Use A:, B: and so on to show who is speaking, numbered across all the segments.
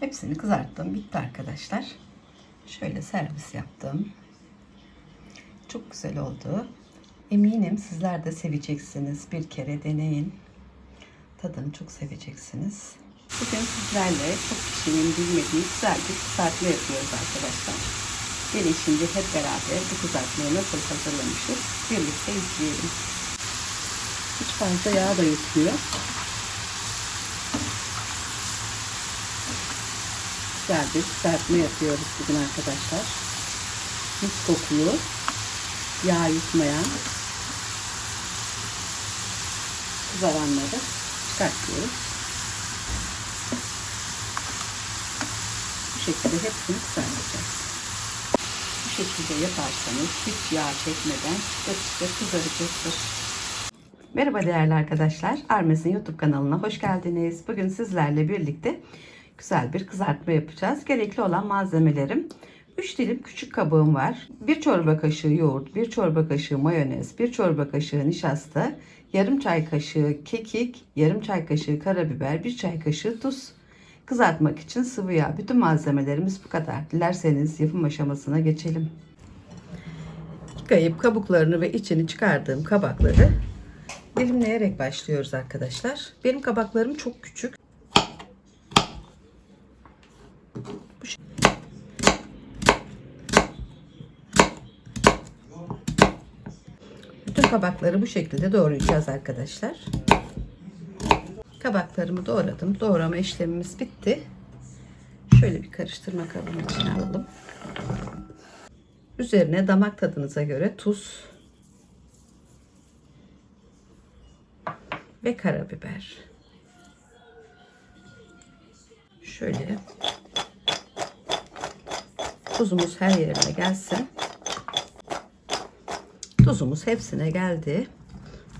A: Hepsini kızarttım. Bitti arkadaşlar. Şöyle servis yaptım. Çok güzel oldu. Eminim sizler de seveceksiniz. Bir kere deneyin. Tadını çok seveceksiniz. Bugün sizlerle çok kişinin bilmediği güzel bir kızartma yapıyoruz arkadaşlar. Gelin şimdi hep beraber bu kızartmayı nasıl hazırlamışız birlikte izleyelim. Hiç fazla yağ da yutmuyor. Güzel bir kızartma yapıyoruz bugün arkadaşlar. Mis kokulu, yağ yutmayan kızaranları çıkartıyoruz. Bu şekilde hepsini kızartacağız. Bu şekilde yaparsanız hiç yağ çekmeden çıtır kızaracaktır. Merhaba değerli arkadaşlar. Armes'in YouTube kanalına hoş geldiniz. Bugün sizlerle birlikte güzel bir kızartma yapacağız. Gerekli olan malzemelerim 3 dilim küçük kabığım var. 1 çorba kaşığı yoğurt, 1 çorba kaşığı mayonez, 1 çorba kaşığı nişasta, yarım çay kaşığı kekik, yarım çay kaşığı karabiber, 1 çay kaşığı tuz. Kızartmak için sıvı yağ. Bütün malzemelerimiz bu kadar. Dilerseniz yapım aşamasına geçelim. Yıkayıp kabuklarını ve içini çıkardığım kabakları dilimleyerek başlıyoruz arkadaşlar. Benim kabaklarım çok küçük. Bu şek- Bütün kabakları bu şekilde doğrayacağız arkadaşlar. Kabaklarımı doğradım. Doğrama işlemimiz bitti. Şöyle bir karıştırma kabının içine alalım. Üzerine damak tadınıza göre tuz ve karabiber. Şöyle tuzumuz her yerine gelsin. Tuzumuz hepsine geldi.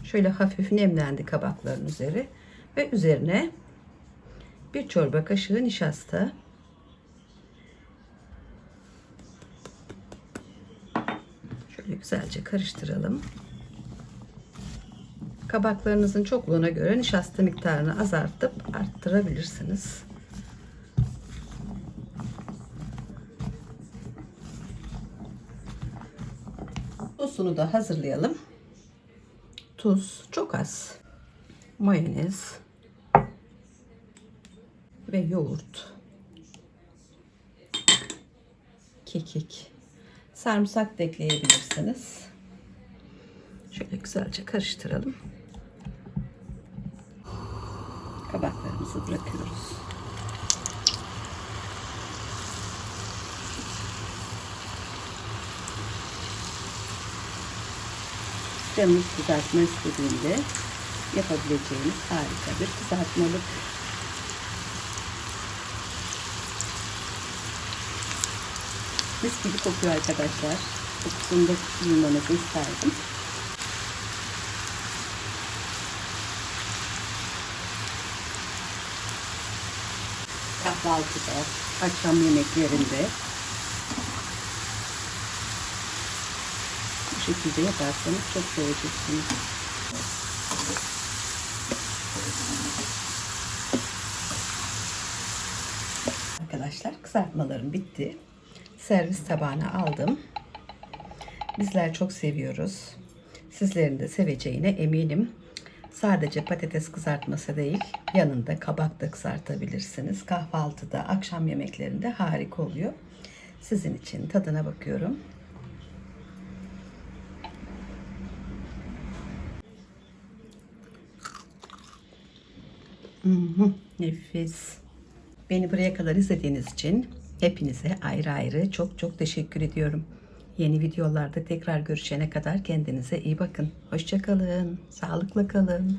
A: Şöyle hafif nemlendi kabakların üzeri ve üzerine bir çorba kaşığı nişasta. Şöyle güzelce karıştıralım. Kabaklarınızın çokluğuna göre nişasta miktarını azaltıp arttırabilirsiniz. Sosunu da hazırlayalım. Tuz çok az. Mayonez ve yoğurt. Kekik. Sarımsak da ekleyebilirsiniz. Şöyle güzelce karıştıralım. Kabaklarımızı bırakıyoruz. Canınız kızartma istediğinde yapabileceğiniz harika bir kızartmalık. Mis gibi kokuyor arkadaşlar. Kokusunu da duymanızı isterdim. kahvaltıda, akşam yemeklerinde şekilde yaparsanız çok seveceksiniz. Arkadaşlar kızartmalarım bitti. Servis tabağına aldım. Bizler çok seviyoruz. Sizlerin de seveceğine eminim. Sadece patates kızartması değil, yanında kabak da kızartabilirsiniz. Kahvaltıda, akşam yemeklerinde harika oluyor. Sizin için tadına bakıyorum. Nefis. Beni buraya kadar izlediğiniz için hepinize ayrı ayrı çok çok teşekkür ediyorum. Yeni videolarda tekrar görüşene kadar kendinize iyi bakın. Hoşçakalın. Sağlıkla kalın.